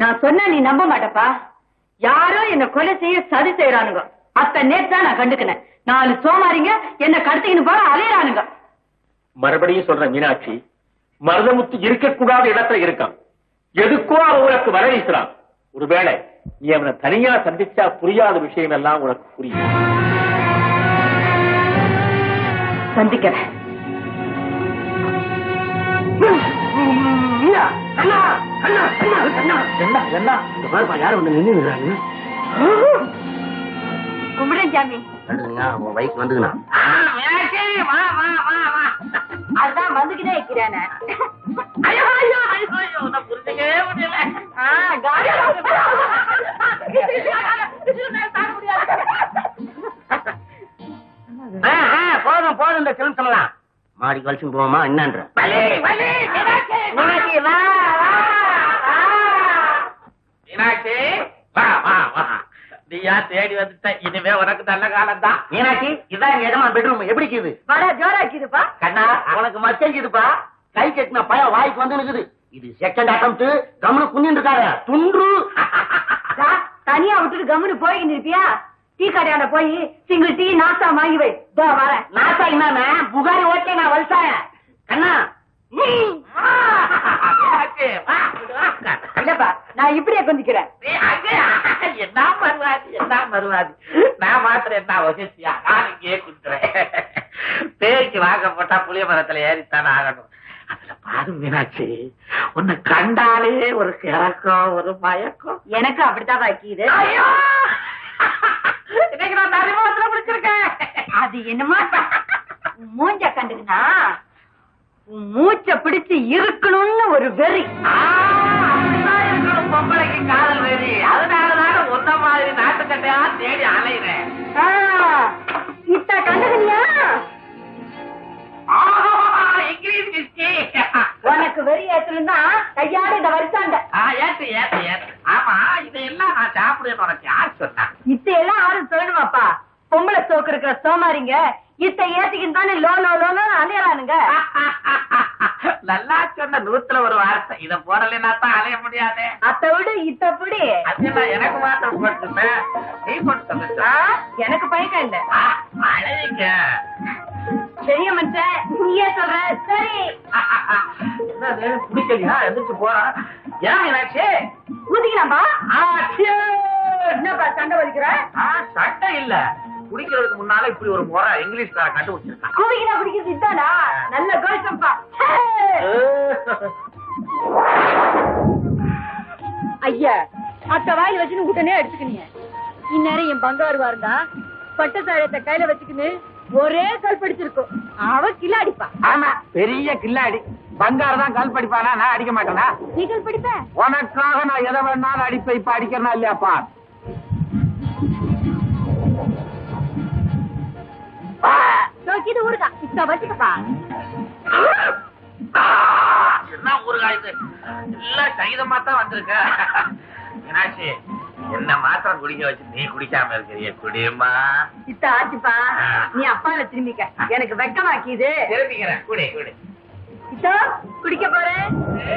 நான் சொன்னா நீ நம்ப மாட்டப்பா. யாரோ என்ன கொலை செய்ய சதி செய்யறானுங்க அத்த தான் நான் கண்டுக்கினேன். நாலு சோமாரிங்க என்ன கடத்திக்கின்னு போற அலையறானுங்க. மறுபடியும் சொல்றேன் மீனாட்சி. மருதமுத்து இருக்கக்கூடாத இடத்துல இருக்கான். எதுக்கோ அவன் உனக்கு வர வீசுறான் ஒருவேளை நீ அவனை தனியா சந்திச்சா புரியாத விஷயம் எல்லாம் உனக்கு புரியும். சந்திக்கிறேன். என்ன என்ன? இந்த பாருப்பா யாரும் ஒண்ணு நின்று கும்பிடுறேன் சாமி. உன் வந்துங்கண்ணா அதுதான் வந்துகிட்டே இருக்கிறானே. போதும் போதும் இந்த கிளம்பி சொல்லலாம். மாடி கழிச்சு போவோமா என்னன்ற மீனாட்சி, வா, வா, வா. மீனாட்சி வா வா வா. நீயா தேடி வந்துட்ட இனிமே உனக்கு நல்ல காலம் தான் மீனாட்சி இதான் எங்க இடமா பெட்ரூம் எப்படி இருக்குது? வட ஜோராக்கிதுப்பா. கண்ணா உனக்கு மச்சங்கிதுப்பா கை கட்டின பய வாய்க்கு வந்து நிக்குது. இது செகண்ட் அட்டம்ட் கம்னு குஞ்சின்னு இருக்காரு துன்று. டா, தனியா விட்டுட்டு கம்முனு போய்கிட்டு இருப்பியா? டீ கடையாண்ட போய் சிங்கிள் டீ நாஸ்தா வாங்கி வை. வரேன். நாசா என்னன்னா புகாரி ஓட்டே நான் வலிசாய கண்ணா நான் இப்படியே கொஞ்சிக்கிறேன். என்ன மருவாதி என்ன மருவாதி நான் மாத்திரம் என்ன நான் இங்கே குத்துறேன் பேருக்கு வாங்க போட்டா புளிய மரத்துல ஏறித்தானே ஆகணும். அதுல பாரு மீனாட்சி உன்னை கண்டாலே ஒரு கிறக்கம் ஒரு மயக்கம். எனக்கு அப்படித்தான் வைக்கிது இன்னைக்கு நான் பிடிச்சிருக்கேன் அது என்னமா மூஞ்ச கண்டுக்குனா மூச்ச பிடிச்சு இருக்கணும்னு ஒரு வெறி. பொம்பளைக்கு காதல் வெறி. அதனாலதான ஒன்ன மாதிரி நாட்டுக்கட்டையா தேடி அலையிறேன். இத்த கண்டுக்குனியா ஆஹா, இங்கிலீஷ் கிஸ்கி உனக்கு வெறி ஏத்துனா கையாட இந்த வருஷாண்ட ஏத்து ஏத்து ஏத்து. ஆமா இதையெல்லாம் நான் சாப்பிடுவேன் உனக்கு யார் சொன்னா? இத்த எல்லாம் ஆளும் சொல்லணுமாப்பா? பொம்பளை சோக்கு இருக்கிற சோமாரிங்க இத்த ஏத்திக்கின்னு தானே லோ லோ லோன்னு அலையறானுங்க. நல்லா சொன்ன நூத்துல ஒரு வார்த்தை. இத போடலைன்னா தான் அலைய முடியாதே. அத்தை விடு இத்த பிடி. எனக்கு மாத்திரம் நீ போட்டு எனக்கு பயக்கம் இல்ல. அழைங்க பெரிய மனுஷன் நீயே சொல்ற. சரி. பிடிக்கலையா எந்திரிச்சு போறான் ஏன் மீனாட்சி? ஊதிக்கலாம்பா. என்னப்பா சண்டை வலிக்கிற? ஆ, சட்டை இல்ல. குடிக்கிறதுக்கு முன்னால இப்படி ஒரு முறை இங்கிலீஷ்கார கண்டுபிடிச்சிருக்கான் கூவிக்கினா குடிக்கிறது இதானா நல்ல கோஷம்பா ஐயா அத்த வாயில வச்சுன்னு உடனே எடுத்துக்கினீங்க இந்நேரம் என் பங்காரு வாருந்தா பட்ட சாயத்தை கையில வச்சுக்கின்னு ஒரே கல் படிச்சிருக்கும். அவ கிலோ அடிப்பா. ஆமா பெரிய கில்லாடி பங்காரு தான் கல் படிப்பானா நான் அடிக்க மாட்டேனா? நீ கல் படிப்ப? உனக்காக நான் எதை வேணாலும் அடிப்பேன் இப்ப அடிக்கிறனா இல்லையாப்பா? நோக்கிது ஊருக்கா இத்த வச்சுக்கப்பா. என்ன ஊருகா இது? எல்லாம் சகிதமா தான் வந்திருக்க. மீனாட்சி என்ன மாத்திரம் குடிக்க வச்சு நீ குடிக்காம இருக்கிறிய குடியுமா இத்த ஆச்சுப்பா. நீ அப்பால திரும்பிக்க. எனக்கு வெக்கமாக்கிது திரும்பிக்கிறேன். குடி குடி. இத்தோ குடிக்க போறேன்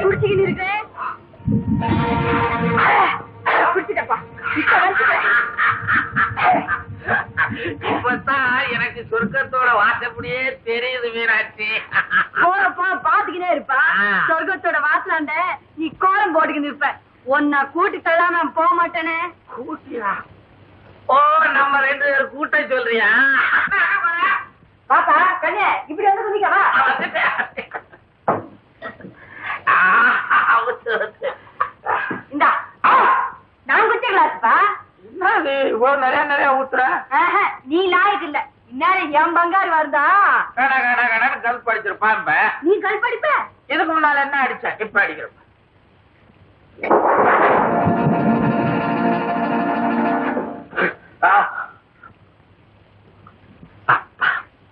குடிச்சுக்கிட்டு இருக்கேன். குடிச்சிட்டப்பா. இத்த வச்சுட்டேன் எனக்கு சொர்க்கத்தோட வாசப்படியே தெரியுது மீனாட்சி. போறப்பா பாத்துக்கினே இருப்பா. சொர்க்கத்தோட வாசலாண்ட நீ கோலம் போட்டுக்கின்னு இருப்ப. உன்னை கூட்டி தள்ளாம நான் போக மாட்டேனே. கூட்டியா? ஓ நம்ம ரெண்டு பேரும் கூட்டம் சொல்றியா? பாப்பா கண்ணே இப்படி வந்து குதிக்கவா. இந்தா. நான் குச்ச கிளாஸ்ப்பா. இவ்வளவு நிறைய நிறைய ஊத்துற? நீ லாயக்கு இல்ல. என் பங்காரு வருதா? கல் படிச்சிருப்பான் நீ கல் படிப்ப இதுக்கு முன்னால என்ன அடிச்ச? இப்ப அடிக்கிறப்ப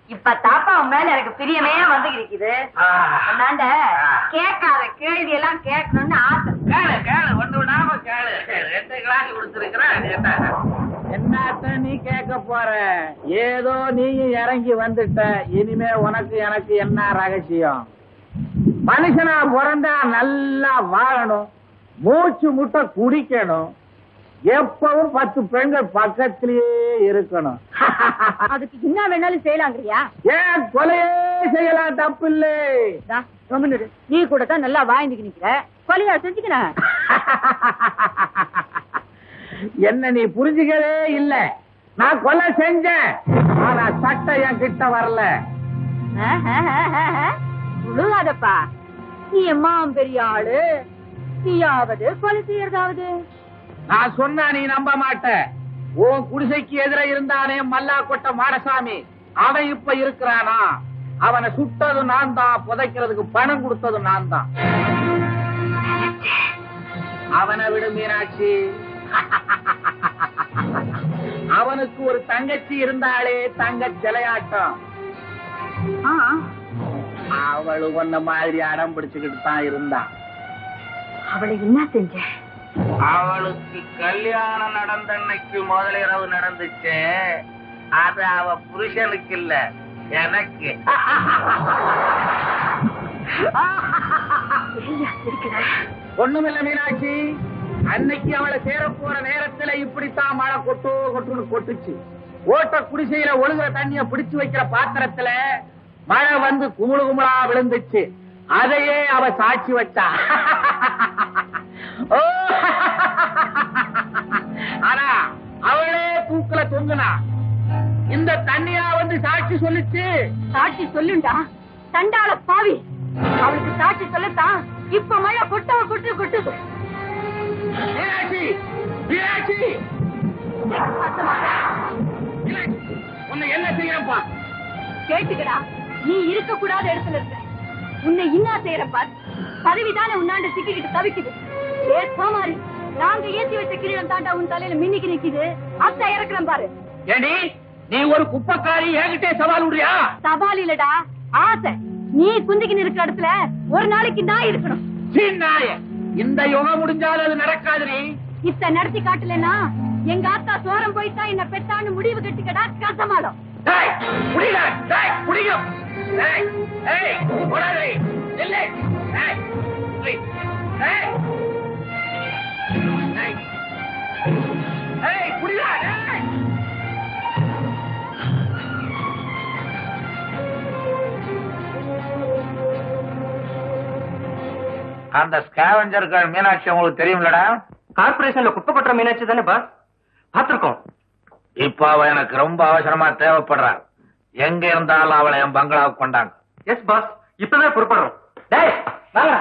இப்ப தாப்பா மேல எனக்கு பிரியமே வந்து இருக்குது. அந்தாண்ட கேட்காத கேள்வி எல்லாம் கேட்கணும்னு ஆசை. கேளு கேளு ஒண்ணு விடாம கேளு. ரெண்டு கிளாஸ் கொடுத்துருக்கிறேன் நீ கேட்க போற. ஏதோ நீயும் இறங்கி வந்துட்ட. இனிமே உனக்கு எனக்கு என்ன ரகசியம்? மனுஷனா பிறந்தா நல்லா வாழணும். மூச்சு முட்டை குடிக்கணும். எப்பவும் பத்து பெண்கள் பக்கத்திலேயே இருக்கணும். அதுக்கு என்ன வேணாலும் செய்யலாங்கிறியா? ஏன் கொலையே செய்யலாம்? தப்பு இல்லை. நீ கூட தான் நல்லா வாய்ந்துக்கு நிக்கிற. கொலையா செஞ்சுக்கிறேன் என்ன நீ புரிஞ்சுக்கவே இல்ல. நான் கொலை செஞ்சேன். ஆனா சட்டம் என் கிட்ட வரல. விழுகாதப்பா. நீ எம்மா பெரிய ஆளு. நீயாவது கொலை செய்யறதாவது? நான் சொன்னா நீ நம்ப மாட்ட. உன் குடிசைக்கு எதிர இருந்தானே மல்லாக்கொட்ட மாடசாமி. அவன் இப்ப இருக்கிறானா? அவனை சுட்டது நான் தான் புதைக்கிறதுக்கு பணம் கொடுத்தது நான் தான். அவனை விடு மீனாட்சி. அவனுக்கு ஒரு தங்கச்சி இருந்தாளே தங்க சிலையாட்டம். அவளு ஒன்ன மாதிரி அடம் பிடிச்சுக்கிட்டு தான் இருந்தா. அவளை என்ன செஞ்ச? அவளுக்கு கல்யாணம் நடந்த அன்னைக்கு முதலிரவு நடந்துச்சு. அது அவ புருஷனுக்கு இல்ல எனக்கு. ஒண்ணுமில்ல மீனாட்சி. அன்னைக்கு அவளை சேரப்போற நேரத்துல இப்படித்தான் மழை கொட்டோ கொட்டுன்னு கொட்டுச்சு. ஓட்ட குடிசையில ஒழுகுற தண்ணிய பிடிச்சு வைக்கிற பாத்திரத்துல மழை வந்து குமுழு குமுளா விழுந்துச்சு. அதையே அவ சாட்சி வச்சா. ஆனா அவளே தூக்கல தொங்குனா. இந்த தண்ணியா வந்து சாட்சி சொல்லுச்சு. சாட்சி சொல்லுண்டா. தண்டால பாவி. அவளுக்கு சாட்சி சொல்லத்தான். இப்ப மழை கொட்டவ கொட்டு கொட்டுது. மீனாட்சி மீனாட்சி உன்னை என்ன செய்யறப்பா கேட்டுக்கடா நீ இருக்க கூடாத இடத்துல இருக்க. உன்னை இன்னா செய்யற பார். பதவிதானே உன்னாண்ட சிக்கிக்கிட்டு தவிக்குது. ஏ சோமாரி நாங்க ஏத்தி வச்ச கிரீடம் தாண்டா உன் தலையில மின்னிக்கு நிக்குது. அத்தை இறக்குறேன் பாரு. ஏடி நீ ஒரு குப்பக்காரி என்கிட்டே சவால் விடுறியா? சவால் இல்லடா. ஆசை. நீ குந்திக்கின்னு இருக்கிற இடத்துல ஒரு நாளைக்கு நான் இருக்கணும். இந்த யுகம் முடிஞ்சாலும் அது நடக்காதுரி இத்த நடத்தி காட்டலனா எங்க அத்தா சோரம் போயிட்டா என்ன பெத்தான்னு முடிவு கட்டிக்கடா கசமாடம் டேய், அந்த ஸ்கேவஞ்சர்கள் மீனாட்சி உங்களுக்கு தெரியும்லடா? கார்பரேஷன்ல குப்பை கொட்டுற மீனாட்சி தானே பாஸ் பாத்திருக்கோம் இப்ப அவ எனக்கு ரொம்ப அவசரமா தேவைப்படுறா. எங்க இருந்தாலும் அவளை என் பங்களாவுக்கு கொண்டாங்க. எஸ் பாஸ் இப்பதான் பொறுப்படுறோம். டேய் வாங்க